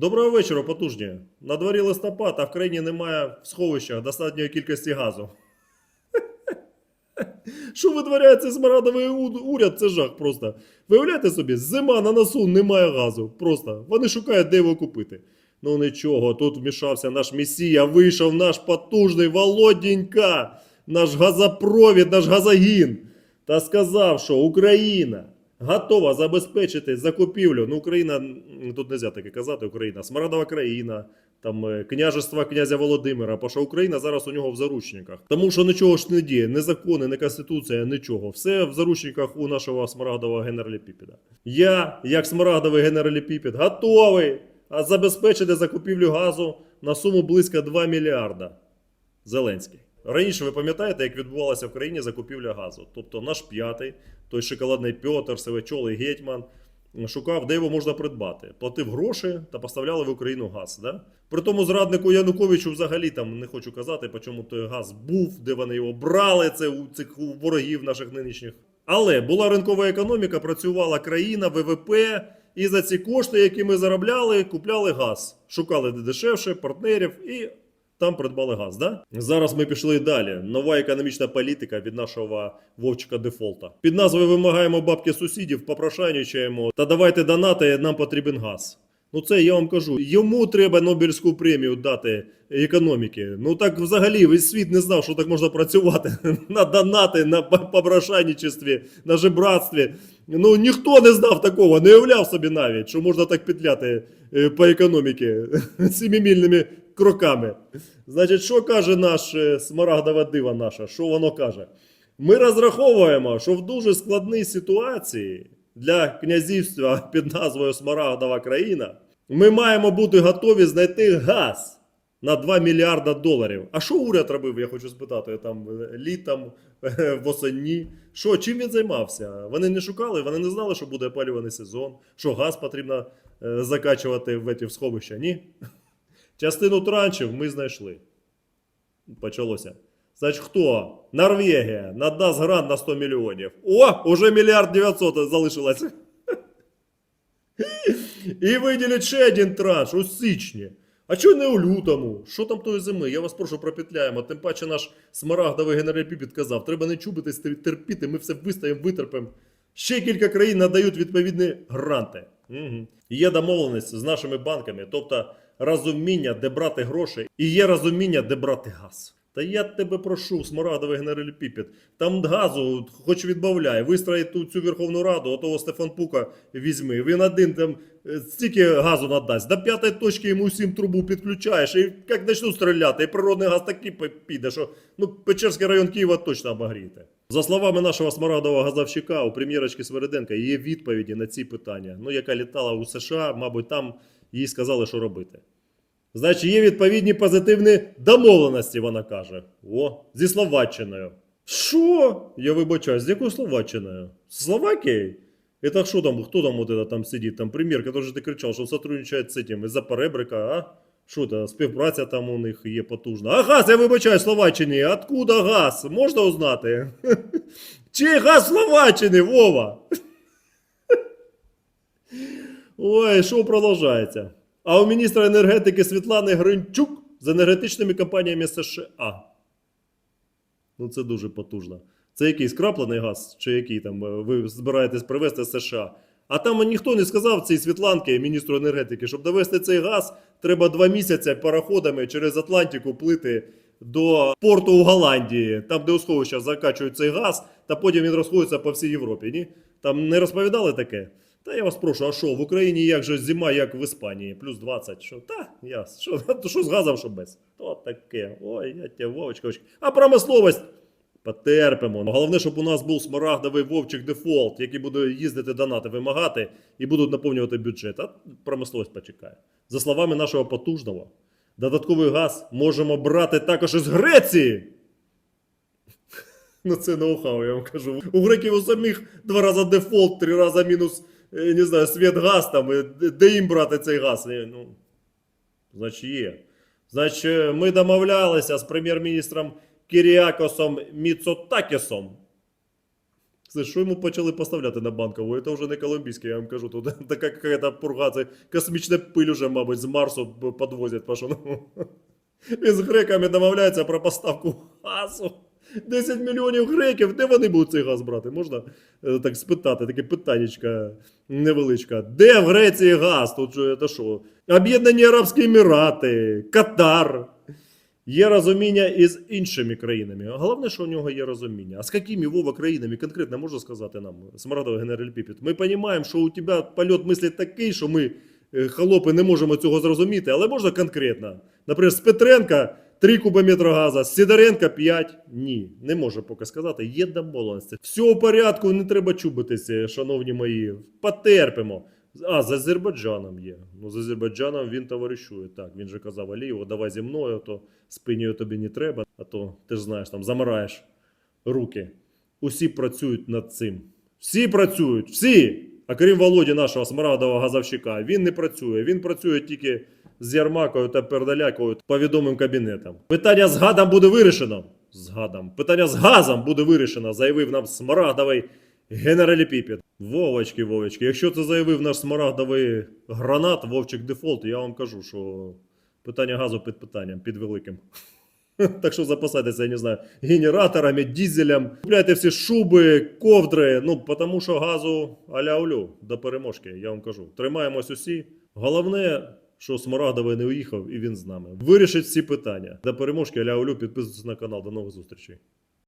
Доброго вечора, потужні. На дворі листопад, а в країні немає в сховищах достатньої кількості газу. Що витворяє цей смарагдовий уряд? Це жах просто. Виявляєте собі, зима на носу немає газу. Просто вони шукають, де його купити. Ну нічого, тут вмішався наш месія, вийшов наш потужний Володінька, наш газопровід, наш газогін. Та сказав, що Україна готова забезпечити закупівлю. Ну, Україна, тут не можна таке казати, Україна, смарагдова країна, там е, княжество князя Володимира, бо Україна зараз у нього в заручниках. Тому що нічого ж не діє, не закони, не конституція, нічого. Все в заручниках у нашого смарагдового генераліпіпіда. Я, як смарагдовий генераліпіпід, готовий забезпечити закупівлю газу на суму близько 2 мільярда. Зеленський. Раніше ви пам'ятаєте, як відбувалася в країні закупівля газу? Тобто наш п'ятий, той шоколадний Пьотр, Севечолий Гетьман, шукав, де його можна придбати. Платив гроші та поставляли в Україну газ. Да? При тому зраднику Януковичу взагалі там не хочу казати, по чому той газ був, де вони його брали, це у цих ворогів наших нинішніх. Але була ринкова економіка, працювала країна, ВВП, і за ці кошти, які ми заробляли, купляли газ. Шукали де дешевше партнерів і там придбали газ. Да? Зараз ми пішли далі. Нова економічна політика від нашого вовчика дефолта. Під назвою вимагаємо бабки сусідів, попрошайничаємо та давайте донати, нам потрібен газ. Ну це я вам кажу. Йому треба Нобелівську премію дати економіки. Ну так взагалі весь світ не знав, що так можна працювати на донати, на поброшайничестві, на жебратстві. Ну ніхто не знав такого, не уявляв собі навіть, що можна так петляти е, по економіці семимільними кроками. Значить, що каже наш е, смарагдова дива наша? Що воно каже? Ми розраховуємо, що в дуже складній ситуації для князівства під назвою Смарагдова країна ми маємо бути готові знайти газ на 2 мільярда доларів. А що уряд робив, я хочу спитати, там е, літом, е, восені? Що, чим він займався? Вони не шукали, вони не знали, що буде опалюваний сезон, що газ потрібно закачувати в ці сховища. Ні. Частину траншів ми знайшли. Почалося. Значить, хто? Норвегія надасть грант на 100 мільйонів. О, уже мільярд 900 залишилось. І виділять ще один транш у січні. А чого не у лютому? Що там тої зими? Я вас прошу пропетляємо. Тим паче наш смарагдовий генерал Піпіт казав, треба не чубитись, терпіти, ми все вистоїмо, витерпимо. Ще кілька країн надають відповідні гранти. Угу. Є домовленість з нашими банками, тобто розуміння, де брати гроші, і є розуміння, де брати газ. Та я тебе прошу, смарагдовий генерал Піпіт, там газу хоч відбавляй, вистрої ту цю Верховну Раду, отого Стефан Пука візьми. Він один там е, стільки газу надасть. До п'ятої точки йому всім трубу підключаєш, і як почнуть стріляти, і природний газ такий піде, що ну, Печерський район Києва точно обогрієте. За словами нашого смарагдового газовщика, у прем'єрочки Свериденка є відповіді на ці питання. Ну, яка літала у США, мабуть, там їй сказали, що робити. Значить, є відповідні позитивні домовленості, вона каже. О, зі Словаччиною. Що? Я вибачаю, з якою Словаччиною? З Словакією? Это що там, хто там вот это там сидить? Там прем'єр, який же ти кричав, що сотрудничає з цим, із-за перебрика, а? Що це, співпраця там у них є потужна. А газ, я вибачаю, Словаччині. Откуда газ? Можна узнати? Чий газ Словаччини, Вова? Ой, що продовжається? А у міністра енергетики Світлани Гринчук з енергетичними компаніями США. Ну, це дуже потужно. Це якийсь краплений газ, чи який там е, ви збираєтесь привезти з США. А там ніхто не сказав цій Світланки, міністру енергетики, щоб довести цей газ, треба два місяці пароходами через Атлантику плити до порту у Голландії, там, де у сховища закачують цей газ, та потім він розходиться по всій Європі. Ні? Там не розповідали таке? Та я вас прошу, а що, в Україні як же зима, як в Іспанії, плюс 20, що? Та, я, що, то що з газом, що без? То таке, ой, я тебе, Вовочка. А промисловість? Потерпимо. Головне, щоб у нас був смарагдовий вовчик дефолт, який буде їздити донати вимагати і будуть наповнювати бюджет. А промисловість почекає. За словами нашого потужного, додатковий газ можемо брати також із Греції. Ну це ноу-хау, я вам кажу. У греків у самих два рази дефолт, три рази мінус, е, не знаю, світ газ там. Де їм брати цей газ? Е, Ну, значить, є. Значить, е, ми домовлялися з прем'єр-міністром Кіріакосом Міцотакісом. Це що йому почали поставляти на банкову? Це вже не колумбійське, я вам кажу. Тут така якась пурга, це космічна пиль уже, мабуть, з Марсу підвозять. Він з греками домовляється про поставку газу. 10 мільйонів греків, де вони будуть цей газ брати? Можна е, так спитати, таке питаннячка невеличка. Де в Греції газ? Тут це що? Об'єднані Арабські Емірати, Катар. Є розуміння із іншими країнами. Головне, що у нього є розуміння. А з якими Вова країнами конкретно можна сказати нам, Смарадовий генераль Піпіт? Ми розуміємо, що у тебе польот мислі такий, що ми, е, холопи, не можемо цього зрозуміти, але можна конкретно. Наприклад, з Петренка 3 кубометра газу, з Сидоренка 5. Ні, не можу поки сказати. Є домовленості. Все у порядку, не треба чубитися, шановні мої. Потерпимо. А, з Азербайджаном є. Ну, з Азербайджаном він товаришує. Так, він же казав Алієву, давай зі мною, то спинію тобі не треба, а то ти ж знаєш, там замираєш руки. Усі працюють над цим. Всі працюють, всі! А крім Володі, нашого смарагдового газовщика, він не працює. Він працює тільки з Ярмакою та Пердалякою по відомим кабінетам. Питання з гадом буде вирішено. З гадом. Питання з газом буде вирішено, заявив нам смарагдовий генераліпіпід. Вовочки, Вовочки, якщо це заявив наш смарагдовий гранат, Вовчик Дефолт, я вам кажу, що питання газу під питанням, під великим. Так що запасайтеся, я не знаю, генераторами, дизелем. Купляйте всі шуби, ковдри. Ну, тому що газу аля олю до переможки, я вам кажу. Тримаємось усі. Головне, що Смарагдовий не уїхав і він з нами. Вирішить всі питання. До переможки аля олю, підписуйтесь на канал. До нових зустрічей.